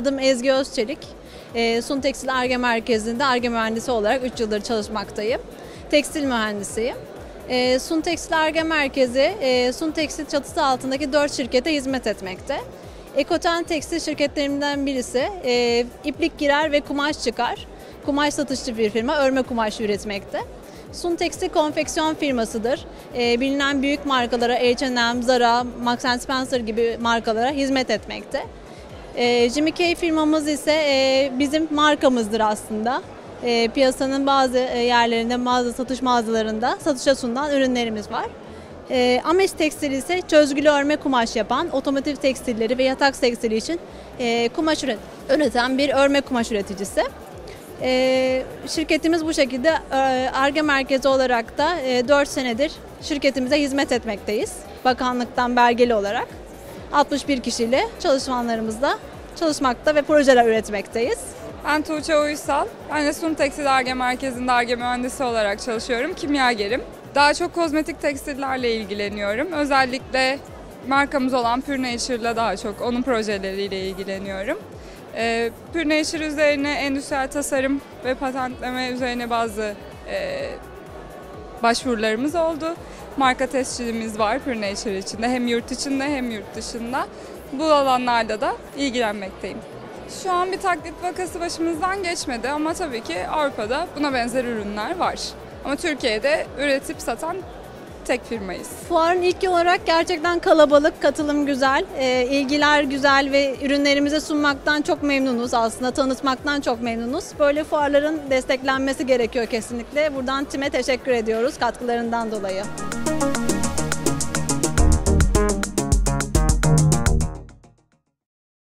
Adım Ezgi Özçelik. E, Sun Tekstil Arge Merkezi'nde Arge mühendisi olarak 3 yıldır çalışmaktayım. Tekstil mühendisiyim. E, Sun Tekstil Arge Merkezi, e, Sun Tekstil çatısı altındaki 4 şirkete hizmet etmekte. Ekoten Tekstil şirketlerinden birisi e, iplik girer ve kumaş çıkar. Kumaş satışçı bir firma, örme kumaş üretmekte. Sun Tekstil konfeksiyon firmasıdır. E, bilinen büyük markalara H&M, Zara, Marks Spencer gibi markalara hizmet etmekte. E, Jimmy Kay firmamız ise e, bizim markamızdır aslında. E, piyasanın bazı e, yerlerinde, bazı satış mağazalarında satışa sunulan ürünlerimiz var. E, Ameş Tekstil ise çözgülü örme kumaş yapan, otomotiv tekstilleri ve yatak tekstili için kumaş üret- üreten bir örme kumaş üreticisi. Şirketimiz bu şekilde ARGE merkezi olarak da e, 4 senedir şirketimize hizmet etmekteyiz. Bakanlıktan belgeli olarak. 61 kişiyle çalışanlarımızla çalışmakta ve projeler üretmekteyiz. Ben Tuğçe Uysal. Ben de Sun Tekstil Arge Merkezi'nde Arge mühendisi olarak çalışıyorum. Kimyagerim. Daha çok kozmetik tekstillerle ilgileniyorum. Özellikle markamız olan Pure Nature'la daha çok onun projeleriyle ilgileniyorum. Ee, Pure Nature üzerine endüstriyel tasarım ve patentleme üzerine bazı e, başvurularımız oldu. Marka tescilimiz var Pure Nature içinde hem yurt içinde hem yurt dışında. Bu alanlarda da ilgilenmekteyim. Şu an bir taklit vakası başımızdan geçmedi ama tabii ki Avrupa'da buna benzer ürünler var. Ama Türkiye'de üretip satan tek firmayız. Fuarın ilk olarak gerçekten kalabalık, katılım güzel, e, ilgiler güzel ve ürünlerimizi sunmaktan çok memnunuz aslında, tanıtmaktan çok memnunuz. Böyle fuarların desteklenmesi gerekiyor kesinlikle. Buradan TİM'e teşekkür ediyoruz katkılarından dolayı. you